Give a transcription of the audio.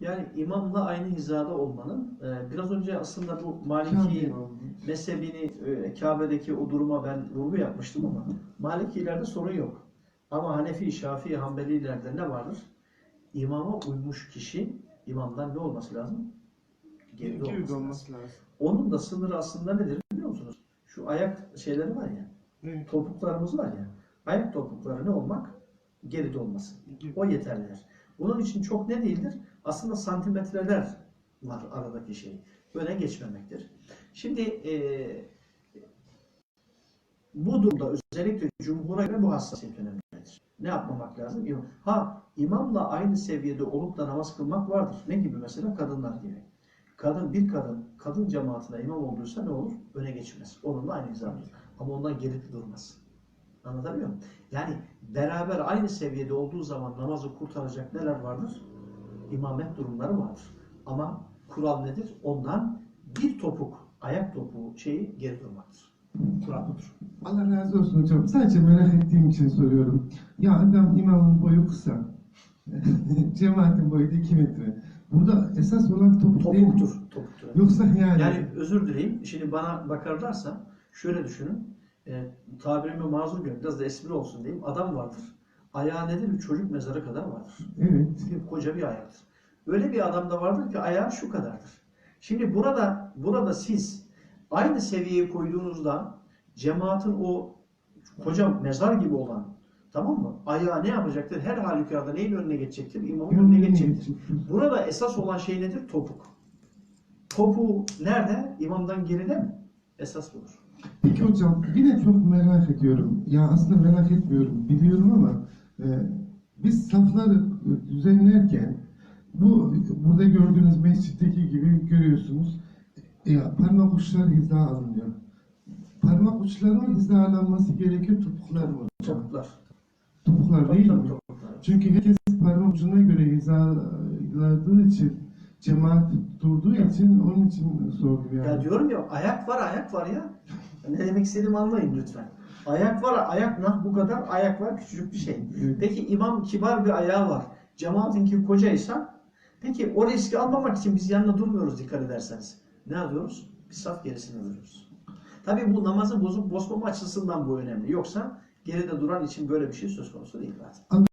Yani imamla aynı hizada olmanın e, biraz önce aslında bu Maliki mezhebini e, Kabe'deki o duruma ben vurgu yapmıştım ama Malikilerde sorun yok. Ama Hanefi, Şafii, Hanbelilerde ne vardır? İmama uymuş kişi imamdan ne olması lazım? Geride olması olması lazım. Onun da sınırı aslında nedir biliyor musunuz? Şu ayak şeyleri var ya, Evet. topuklarımız var ya, ayak topukları ne olmak? Geride olması. O yeterlidir. Bunun için çok ne değildir? Aslında santimetreler var aradaki şey. Öne geçmemektir. Şimdi eee, bu durumda özellikle cumhura göre bu hassasiyet önemlidir. Ne yapmamak lazım? Ha imamla aynı seviyede olup da namaz kılmak vardır. Ne gibi mesela? Kadınlar gibi. Kadın bir kadın kadın cemaatine imam olduysa ne olur? Öne geçmez. Onunla aynı hizadır. Ama ondan geri durmaz. Anlatabiliyor muyum? Yani beraber aynı seviyede olduğu zaman namazı kurtaracak neler vardır? İmamet durumları vardır. Ama kural nedir? Ondan bir topuk, ayak topuğu şeyi geri durmaktır. Kural budur. Allah razı olsun hocam. Sadece merak ettiğim için soruyorum. Ya adam imamın boyu kısa. Cemaatin boyu da 2 metre. Burada esas olan topuk değil mi? Topuktur. Topuktur. Yoksa yani, Yani özür dileyim. Şimdi bana bakarlarsa şöyle düşünün. E, tabirimi mazur görün. Biraz da espri olsun diyeyim. Adam vardır. Ayağı nedir? Bir çocuk mezarı kadar vardır. evet. Bir koca bir ayaktır. Öyle bir adam da vardır ki ayağı şu kadardır. Şimdi burada burada siz aynı seviyeye koyduğunuzda cemaatin o koca mezar gibi olan tamam mı? Ayağı ne yapacaktır? Her halükarda neyin önüne geçecektir? İmamın önüne geçecektir. Burada esas olan şey nedir? Topuk. Topuğu nerede? İmamdan geride mi? Esas budur. Peki hocam yine çok merak ediyorum. Ya aslında merak etmiyorum. Biliyorum ama biz safları düzenlerken bu burada gördüğünüz mescitteki gibi görüyorsunuz. Ya parmak uçları hiza alınıyor. Parmak uçlarının hizalanması gerekiyor topuklar mı? Topuklar. Topuklar değil mi? topuklar. Çünkü herkes parmak ucuna göre hizaladığı için cemaat durduğu için onun için sordum yani. Ya diyorum ya ayak var ayak var ya. Ne demek istediğimi anlayın lütfen. Ayak var ayak nah bu kadar ayak var küçücük bir şey. Peki imam kibar bir ayağı var. Cemaatinki kocaysa peki o riski almamak için biz yanına durmuyoruz dikkat ederseniz. Ne yapıyoruz? Bir saf gerisinde duruyoruz. Tabii bu namazı bozup bozmama açısından bu önemli. Yoksa geride duran için böyle bir şey söz konusu değil zaten.